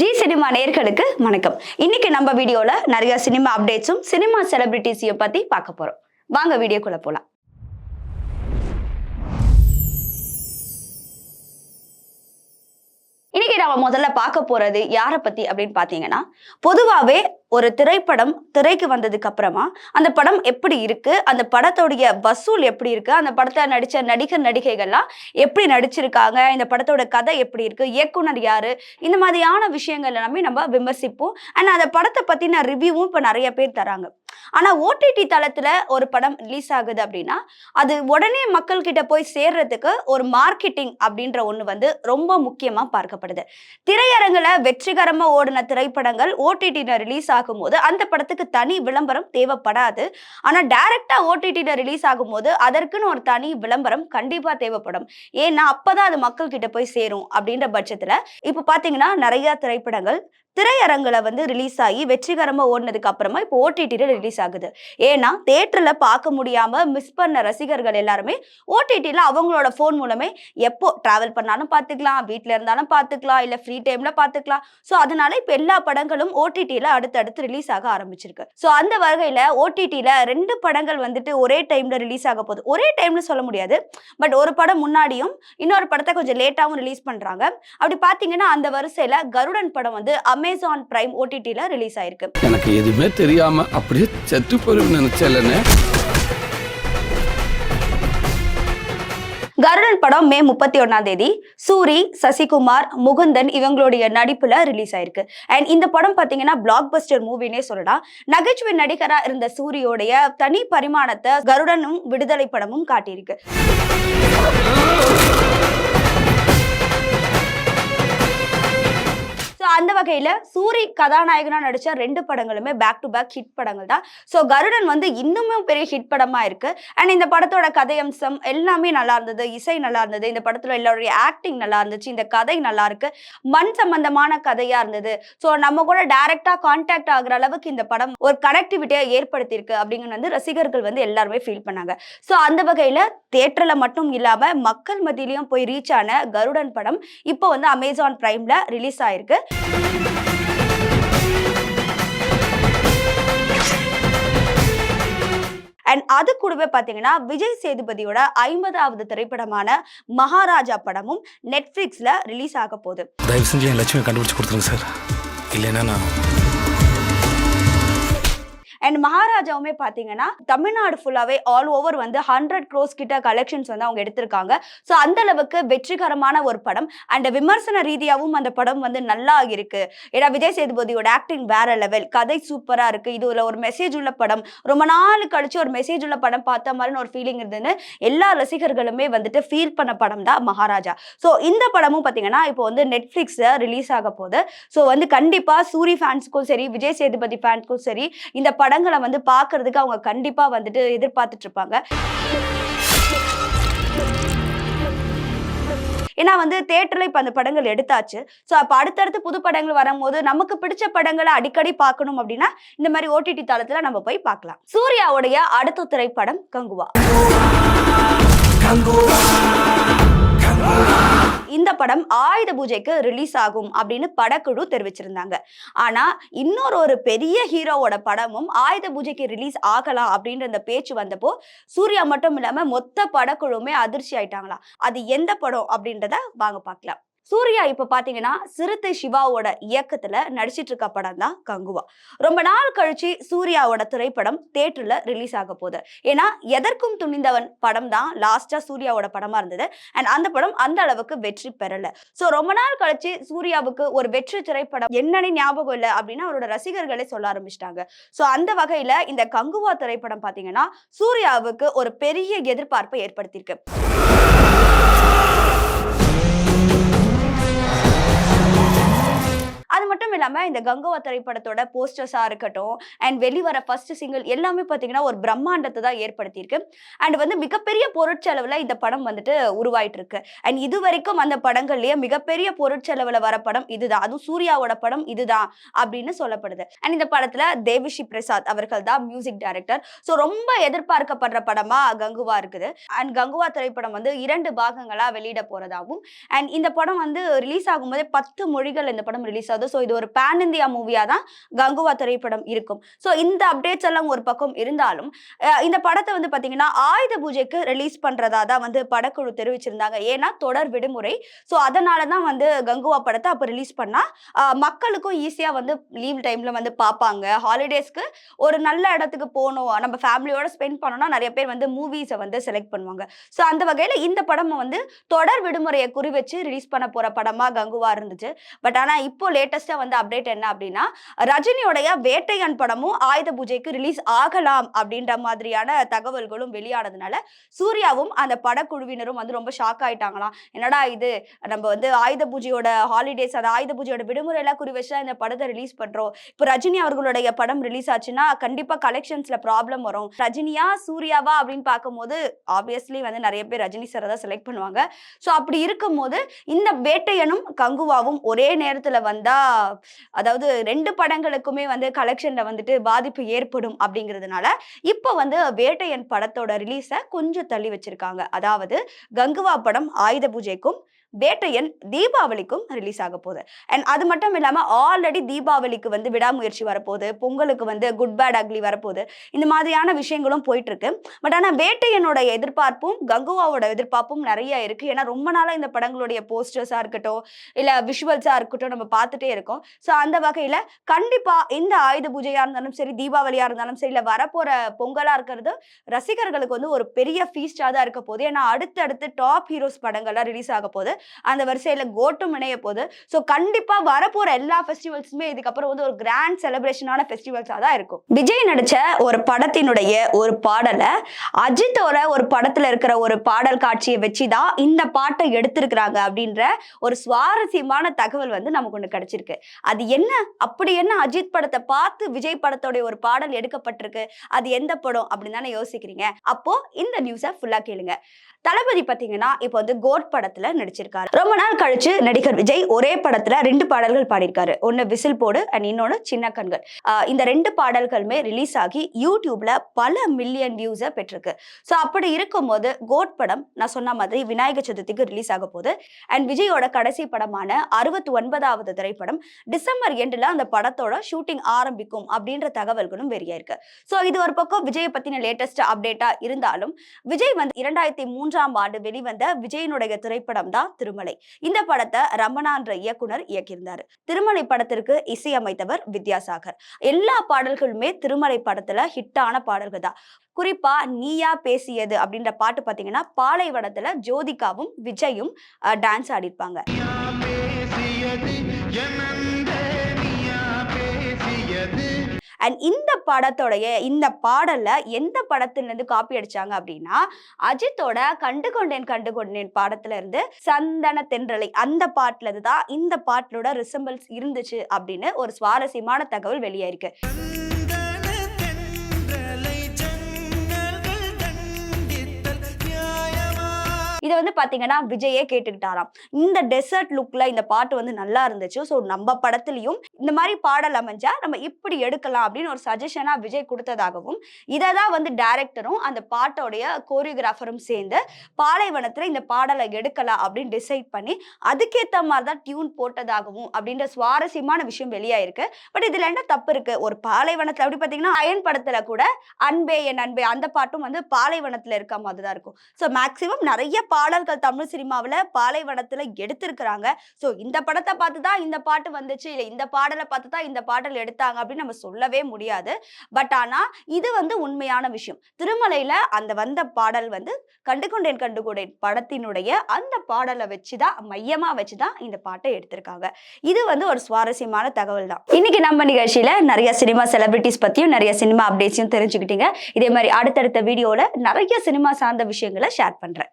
G cinema நேர்களுக்கு வணக்கம். இன்னைக்கு நம்ம வீடியோல நிறைய சினிமா அப்டேட்ஸும் சினிமா செலிபிரிட்டிஸையும் பத்தி பார்க்க போறோம். வாங்க வீடியோக்குள்ள போலாம். இன்னைக்கு நம்ம முதல்ல பார்க்க போறது யாரை பத்தி அப்படின்னு பாத்தீங்கன்னா பொதுவாவே ஒரு திரைப்படம் திரைக்கு வந்ததுக்கு அப்புறமா அந்த படம் எப்படி இருக்கு? அந்த படத்தோடைய வசூல் எப்படி இருக்கு? அந்த படத்தில் நடிச்ச நடிகர் நடிகைகள்லாம் எப்படி நடிச்சிருக்காங்க? இந்த படத்தோட கதை எப்படி இருக்கு? இயக்குனர் யாரு? இந்த மாதிரியான விஷயங்கள் எல்லாமே நம்ம விமர்சிப்போம். அண்ட் அந்த படத்தை பத்தின ரிவ்யூவும் இப்போ நிறைய பேர் தராங்க. ஆனா ஓடிடி தளத்துல ஒரு படம் ரிலீஸ் ஆகுது அப்படின்னா அது உடனே மக்கள் கிட்ட போய் சேர்றதுக்கு ஒரு மார்க்கெட்டிங் அப்படின்ற ஒண்ணு வந்து ரொம்ப முக்கியமா பார்க்கப்படுது. திரையரங்குல வெற்றிகரமா ஓடின திரைப்படங்கள் ஓடிடில ரிலீஸ் ஆகும்போது அந்த படத்துக்கு தனி விளம்பரம் தேவைப்படாது. ஆனா டைரக்டா ஓடிடில ரிலீஸ் ஆகும்போது அதற்குன்னு ஒரு தனி விளம்பரம் கண்டிப்பா தேவைப்படும். ஏன்னா அப்பதான் அது மக்கள் கிட்ட போய் சேரும் அப்படின்ற பட்சத்துல இப்ப பாத்தீங்கன்னா நிறைய திரைப்படங்கள் திரையரங்குல வந்து ரிலீஸ் ஆகி வெற்றிகரமா ஓடினதுக்கு அப்புறமா இப்போ ஓடிடியில் ரிலீஸ் ஆகுது. ஏன்னா தேட்டர்ல பார்க்க முடியாம மிஸ் பண்ண ரசிகர்கள் எல்லாருமே ஓடிடியில் அவங்களோட ஃபோன் மூலமே எப்போ டிராவல் பண்ணாலும் பார்த்துக்கலாம் வீட்டில் இருந்தாலும் பார்த்துக்கலாம் இல்ல ஃப்ரீ டைம்ல பார்த்துக்கலாம். ஸோ அதனால இப்போ எல்லா படங்களும் ஓடிடில அடுத்தடுத்து ரிலீஸ் ஆக ஆரம்பிச்சிருக்கு. ஸோ அந்த வகையில ஓடிடியில் ரெண்டு படங்கள் வந்துட்டு ஒரே டைம்ல ரிலீஸ் ஆக போகுது. ஒரே டைம்ல சொல்ல முடியாது. பட் ஒரு படம் முன்னாடியும் இன்னொரு படத்தை கொஞ்சம் லேட்டாகவும் ரிலீஸ் பண்றாங்க. அப்படி பார்த்தீங்கன்னா அந்த வரிசையில கருடன் படம் வந்து அமேசான் பிரைம் ஓடிடில ரிலீஸ் ஆயிருக்கு. எனக்கு எதுவுமே தெரியாம அப்படியே செத்து போயிருன்னு நினைச்சலன்னு கருடன் படம் மே முப்பத்தி ஒன்னாம் தேதி. சூரி சசிகுமார் முகுந்தன் இவங்களுடைய நடிப்புல ரிலீஸ் ஆயிருக்கு. அண்ட் இந்த படம் பாத்தீங்கன்னா பிளாக் பஸ்டர் மூவினே சொல்லலாம். நகைச்சுவை நடிகரா இருந்த சூரியோடைய தனி பரிமாணத்தை கருடனும் விடுதலை படமும் காட்டியிருக்கு. அந்த வகையில் சூரி கதாநாயகனாக நடித்த ரெண்டு படங்களுமே பேக் டு பேக் ஹிட் படங்கள் தான். ஸோ கருடன் வந்து இன்னுமே பெரிய ஹிட் படமாக இருக்கு. அண்ட் இந்த படத்தோட கதையம்சம் எல்லாமே நல்லா இருந்தது. இசை நல்லா இருந்தது. இந்த படத்தில் எல்லாருடைய ஆக்டிங் நல்லா இருந்துச்சு. இந்த கதை நல்லா இருக்கு. மண் சம்பந்தமான கதையாக இருந்தது. ஸோ நம்ம கூட டைரக்டாக கான்டாக்ட் ஆகுற அளவுக்கு இந்த படம் ஒரு கனெக்டிவிட்டியை ஏற்படுத்தியிருக்கு அப்படிங்கிறது வந்து ரசிகர்கள் வந்து எல்லாருமே ஃபீல் பண்ணாங்க. ஸோ அந்த வகையில் தேட்டரில் மட்டும் இல்லாமல் மக்கள் மத்தியிலையும் போய் ரீச் ஆன கருடன் படம் இப்போ வந்து அமேசான் பிரைமில் ரிலீஸ் ஆயிருக்கு. அண்ட் அது கூடவே பார்த்தீங்கன்னா விஜய் சேதுபதியோட ஐம்பதாவது திரைப்படமான மகாராஜா படமும் நெட்ஃப்ளிக்ஸில் ரிலீஸ் ஆக போகுது. தயவு செஞ்சு என் லட்சுமி கண்டுபிடிச்சு கொடுத்துருங்க சார். இல்லைன்னா நான் அண்ட் மகாராஜாவுமே பார்த்தீங்கன்னா தமிழ்நாடு ஃபுல்லாகவே ஆல் ஓவர் வந்து ஹண்ட்ரட் க்ரோஸ் கிட்ட கலெக்ஷன்ஸ் வந்து அவங்க எடுத்திருக்காங்க. ஸோ அந்த அளவுக்கு வெற்றிகரமான ஒரு படம். அண்ட் விமர்சன ரீதியாகவும் அந்த படம் வந்து நல்லா இருக்கு. ஏன்னா விஜய் சேதுபதியோட ஆக்டிங் வேற லெவல் கதை சூப்பராக இருக்கு. இதுல ஒரு மெசேஜ் உள்ள படம். ரொம்ப நாள் கழிச்சு ஒரு மெசேஜ் உள்ள படம் பார்த்த மாதிரின்னு ஒரு ஃபீலிங் இருந்ததுன்னு எல்லா ரசிகர்களுமே வந்துட்டு ஃபீல் பண்ண படம் தான் மகாராஜா. ஸோ இந்த படமும் பார்த்தீங்கன்னா இப்போ வந்து நெட்ஃப்ளிக்ஸில் ரிலீஸ் ஆக போகுது. ஸோ வந்து கண்டிப்பாக சூரி ஃபேன்ஸ்க்கும் சரி விஜய் சேதுபதி ஃபேன்ஸுக்கும் சரி இந்த படம் படங்களை வந்து பார்க்கறதுக்கு அவங்க கண்டிப்பாக வந்துட்டு எதிர்பார்த்துட்டு இருப்பாங்க ஏன்னா வந்து தேட்டரில் இப்போ அந்த படங்கள் எடுத்தாச்சு. ஸோ அப்போ அடுத்தடுத்து புது படங்கள் வரும்போது நமக்கு பிடிச்ச படங்களை அடிக்கடி பார்க்கணும் அப்படின்னா இந்த மாதிரி ஓடிடி தளத்தில் நம்ம போய் பார்க்கலாம். சூர்யாவுடைய அடுத்த திரைப்படம் கங்குவா. இந்த படம் ஆயுத பூஜைக்கு ரிலீஸ் ஆகும் அப்படின்னு படக்குழு தெரிவிச்சிருந்தாங்க. ஆனா இன்னொரு ஒரு பெரிய ஹீரோவோட படமும் ஆயுத பூஜைக்கு ரிலீஸ் ஆகலாம் அப்படின்ற அந்த பேச்சு வந்தப்போ சூர்யா மட்டும் இல்லாம மொத்த படக்குழுவுமே அதிர்ச்சி ஆயிட்டாங்களாம். அது எந்த படம் அப்படின்றத வாங்க பார்க்கலாம். சூர்யா இப்ப பாத்தீங்கன்னா சிறுத்தை சிவாவோட இயக்கத்துல நடிச்சிட்டு இருக்க படம் தான் கங்குவா. ரொம்ப நாள் கழிச்சு சூர்யாவோட திரைப்படம் தேட்டர்ல ரிலீஸ் ஆக போகுது. ஏன்னா எதற்கும் துணிந்தவன் படம் தான் லாஸ்டா சூர்யாவோட படமா இருந்தது. அண்ட் அந்த படம் அந்த அளவுக்கு வெற்றி பெறல. சோ ரொம்ப நாள் கழிச்சு சூர்யாவுக்கு ஒரு வெற்றி திரைப்படம் என்னன்னு ஞாபகம் இல்லை அப்படின்னு அவரோட ரசிகர்களே சொல்ல ஆரம்பிச்சிட்டாங்க. சோ அந்த வகையில இந்த கங்குவா திரைப்படம் பாத்தீங்கன்னா சூர்யாவுக்கு ஒரு பெரிய எதிர்பார்ப்பை ஏற்படுத்தியிருக்கு. அது மட்டும் இந்த கங்கவா திரைப்படத்தோட போஸ்டர்ஸாக இருக்கட்டும் அண்ட் வெளிவர ஃபர்ஸ்ட் சிங்கிள் எல்லாமே பார்த்தீங்கன்னா ஒரு பிரம்மாண்டத்தை தான் ஏற்படுத்தியிருக்கு. அண்ட் வந்து மிகப்பெரிய பொருட்செலவில் இந்த படம் வந்துட்டு உருவாயிட்டு இருக்கு அண்ட் இது வரைக்கும் அந்த படங்கள்லயே மிகப்பெரிய பொருட்செலவில் வர படம் இதுதான். அதுவும் சூர்யாவோட படம் இதுதான் அப்படின்னு சொல்லப்படுது. அண்ட் இந்த படத்துல தேவிஷி பிரசாத் அவர்கள் தான் மியூசிக் டைரக்டர் ஸோ ரொம்ப எதிர்பார்க்கப்படுற படமா கங்குவா இருக்குது. அண்ட் கங்குவா திரைப்படம் வந்து இரண்டு பாகங்களா வெளியிட போறதாகவும் அண்ட் இந்த படம் வந்து ரிலீஸ் ஆகும்போதே பத்து மொழிகள் இந்த படம் ரிலீஸ் ஆகுது. ஸோ இது ஒரு பேன் இந்தியா மூவியா தான் கங்குவா திரைப்படம் இருக்கும். ஸோ இந்த அப்டேட்ஸ் எல்லாம் ஒரு பக்கம் இருந்தாலும் இந்த படத்தை வந்து பார்த்தீங்கன்னா ஆயுத பூஜைக்கு ரிலீஸ் பண்ணுறதா தான் வந்து படக்குழு தெரிவிச்சிருந்தாங்க. ஏன்னா தொடர் விடுமுறை. ஸோ அதனால தான் வந்து கங்குவா படத்தை அப்போ ரிலீஸ் பண்ணால் மக்களுக்கும் ஈஸியாக வந்து லீவ் டைமில் வந்து பார்ப்பாங்க ஹாலிடேஸ்க்கு ஒரு நல்ல இடத்துக்கு போகணும். நம்ம ஃபேமிலியோட ஸ்பெண்ட் பண்ணோம்னா நிறைய பேர் வந்து மூவிஸை வந்து செலக்ட் பண்ணுவாங்க. ஸோ அந்த வகையில் இந்த படம் வந்து தொடர் விடுமுறையை குறி வச்சு ரிலீஸ் பண்ண போகிற படமாக கங்குவா இருந்துச்சு. பட் ஆனால் இப்போ லேட்டஸ்ட்டாக வந்து அப்டேட் என்ன அப்படின்னா ரஜினியோடைய வேட்டையன் படமும் ஆயுத பூஜைக்கு ரிலீஸ் ஆகலாம் அப்படின்ற மாதிரியான தகவல்களும் வெளியானதுனால சூர்யாவும் அந்த படக்குழுவினரும் வந்து ரொம்ப ஷாக் ஆயிட்டாங்களாம். என்னடா இது? நம்ம வந்து ஆயுத பூஜையோட ஹாலிடேஸ் அந்த ஆயுத பூஜையோட விடுமுறை எல்லாம் குறி வச்சு இந்த படத்தை ரிலீஸ் பண்றோம். இப்போ ரஜினி அவர்களுடைய படம் ரிலீஸ் ஆச்சுன்னா கண்டிப்பா கலெக்ஷன்ஸ்ல ப்ராப்ளம் வரும். ரஜினியா சூர்யாவா அப்படின்னு பார்க்கும்போது ஆப்வியஸ்லி வந்து நிறைய பேர் ரஜினி சாரை தான் செலக்ட் பண்ணுவாங்க. ஸோ அப்படி இருக்கும்போது இந்த வேட்டையனும் கங்குவாவும் ஒரே நேரத்தில் வந்தா அதாவது ரெண்டு படங்களுக்குமே வந்து கலெக்ஷன்ல வந்துட்டு பாதிப்பு ஏற்படும் அப்படிங்கிறதுனால இப்போ வந்து வேட்டையன் படத்தோட ரிலீஸை கொஞ்சம் தள்ளி வச்சிருக்காங்க. அதாவது கங்குவா படம் ஆயுத பூஜைக்கும் வேட்டையன் தீபாவளிக்கும் ரிலீஸ் ஆக போகுது. அண்ட் அது மட்டும் இல்லாமல் ஆல்ரெடி தீபாவளிக்கு வந்து விடாமுயற்சி வரப்போகுது. பொங்கலுக்கு வந்து குட் பேட் அக்லி வரப்போகுது. இந்த மாதிரியான விஷயங்களும் போயிட்டு இருக்கு பட் ஆனால் வேட்டையனோட எதிர்பார்ப்பும் கங்குவாவோட எதிர்பார்ப்பும் நிறைய இருக்கு. ஏன்னா ரொம்ப நாளாக இந்த படங்களுடைய போஸ்டர்ஸாக இருக்கட்டும் இல்லை விஷுவல்ஸாக இருக்கட்டும் நம்ம பார்த்துட்டே இருக்கோம். ஸோ அந்த வகையில் கண்டிப்பாக இந்த ஆயுத பூஜையாக இருந்தாலும் சரி தீபாவளியாக இருந்தாலும் சரி இல்லை வரப்போகிற பொங்கலாக இருக்கிறது ரசிகர்களுக்கு வந்து ஒரு பெரிய ஃபீஸ்டாக தான் இருக்க போகுது. ஏன்னா அடுத்தடுத்து டாப் ஹீரோஸ் படங்கள்லாம் ரிலீஸ் ஆக போகுது. அந்த வரிசையில கோட்டும் இணைய போகுது ஸோ கண்டிப்பா வரப்போற எல்லா ஃபெஸ்டிவல்ஸுமே இதுக்கப்புறம் வந்து ஒரு கிராண்ட் செலிப்ரேஷனான ஃபெஸ்டிவல்ஸாக தான் இருக்கும். விஜய் நடிச்ச ஒரு படத்தினுடைய ஒரு பாடலை அஜித்தோட ஒரு படத்துல இருக்கிற ஒரு பாடல் காட்சியை வச்சுதான் இந்த பாட்டை எடுத்திருக்கிறாங்க அப்படின்ற ஒரு சுவாரஸ்யமான தகவல் வந்து நமக்கு ஒன்று கிடைச்சிருக்கு. அது என்ன? அப்படி என்ன அஜித் படத்தை பார்த்து விஜய் படத்தோடைய ஒரு பாடல் எடுக்கப்பட்டிருக்கு? அது எந்த படம் அப்படின்னு தானே யோசிக்கிறீங்க. அப்போ இந்த நியூஸை ஃபுல்லா கேளுங்க. தளபதி பார்த்தீங்கன்னா இப்போ வந்து கோட் படத்துல நடிச்சிருக்காரு. ரொம்ப நாள் கழிச்சு நடிகர் விஜய் ஒரே படத்துல ரெண்டு பாடல்கள் பாடியிருக்காரு. ஒன்னு விசில் போடு அண்ட் இன்னொன்னு சின்ன கண்கள். இந்த ரெண்டு பாடல்களுமே ரிலீஸ் ஆகி யூடியூப்ல பல மில்லியன் வியூஸை பெற்றிருக்கு. ஸோ அப்படி இருக்கும்போது கோட் படம் நான் சொன்ன மாதிரி விநாயகர் சதுர்த்திக்கு ரிலீஸ் ஆக போகுது. அண்ட் விஜயோட கடைசி படமான அறுபத்தி ஒன்பதாவது திரைப்படம் டிசம்பர் எண்டில் அந்த படத்தோட ஷூட்டிங் ஆரம்பிக்கும் அப்படின்ற தகவல்களும் வெளியாயிருக்கு. ஸோ இது ஒரு பக்கம் விஜயை பத்தின லேட்டஸ்ட் அப்டேட்டா இருந்தாலும் விஜய் வந்து இரண்டாயிரத்தி மூன்றாம் ஆண்டு வெளிவந்த விஜயனுடைய திரைப்படம் தான் திருமலை. இந்த படத்தை ரமணான்ற இயக்குனர் இயக்கியிருந்தார். திருமலை படத்திற்கு இசையமைத்தவர் வித்யாசாகர். எல்லா பாடல்களுமே திருமலை படத்துல ஹிட்டான பாடல்கள் தான். குறிப்பா நீயா பேசியது அப்படின்ற பாட்டு பாத்தீங்கன்னா பாலைவனத்துல ஜோதிகாவும் விஜயும் டான்ஸ் ஆடிருப்பாங்க. அண்ட் இந்த படத்தோடைய இந்த பாடல்ல எந்த படத்துல இருந்து காப்பி அடிச்சாங்க அப்படின்னா அஜித்தோட கண்டு கொண்டேன் கண்டு கொண்டேன் பாடத்துல இருந்து சந்தன தென்றலை அந்த பாட்டுல தான் இந்த பாட்டோட ரிசம்பிள்ஸ் இருந்துச்சு அப்படின்னு ஒரு சுவாரஸ்யமான தகவல் வெளியாயிருக்கு. இதை வந்து பாத்தீங்கன்னா விஜயே கேட்டுக்கிட்டாராம். இந்த டெசர்ட் லுக்ல இந்த பாட்டு வந்து நல்லா இருந்துச்சு. ஸோ நம்ம படத்துலயும் இந்த மாதிரி பாடல் அமைஞ்சா நம்ம இப்படி எடுக்கலாம் அப்படின்னு ஒரு சஜஷனா விஜய் கொடுத்ததாகவும் இதை தான் வந்து டைரக்டரும் அந்த பாட்டோடைய கோரியோகிராஃபரும் சேர்ந்து பாலைவனத்தில் இந்த பாடலை எடுக்கலாம் அப்படின்னு டிசைட் பண்ணி அதுக்கேத்த மாதிரி தான் டியூன் போட்டதாகவும் அப்படின்ற சுவாரஸ்யமான விஷயம் வெளியாயிருக்கு. பட் இதுல என்ன தப்பு இருக்கு? ஒரு பாலைவனத்தில் அப்படி பார்த்தீங்கன்னா அயன் படத்துல கூட அன்பே என் அன்பே அந்த பாட்டும் வந்து பாலைவனத்தில் இருக்க மாதிரி தான் இருக்கும். ஸோ மேக்சிமம் நிறைய பாடல்கள் தமிழ் சினிமாவில் பாலைவனத்தில் எடுத்திருக்கிறாங்க. ஸோ இந்த படத்தை பார்த்து தான் இந்த பாட்டு வந்துச்சு இல்லை இந்த பாட்டு பாடலை பார்த்து தான் இந்த பாடல் எடுத்தாங்க அப்படின்னு நம்ம சொல்லவே முடியாது. பட் ஆனால் இது வந்து உண்மையான விஷயம். திருமலையில் அந்த வந்த பாடல் வந்து கண்டு கொண்டேன் படத்தினுடைய அந்த பாடலை வச்சு தான் மையமாக வச்சு தான் இந்த பாட்டை எடுத்திருக்காங்க. இது வந்து ஒரு சுவாரஸ்யமான தகவல் தான். இன்னைக்கு நம்ம நிகழ்ச்சியில் நிறைய சினிமா செலிபிரிட்டிஸ் பற்றியும் நிறைய சினிமா அப்டேட்ஸையும் தெரிஞ்சுக்கிட்டீங்க. இதே மாதிரி அடுத்தடுத்த வீடியோவில் நிறைய சினிமா சார்ந்த விஷயங்களை ஷேர் பண்ணுறேன்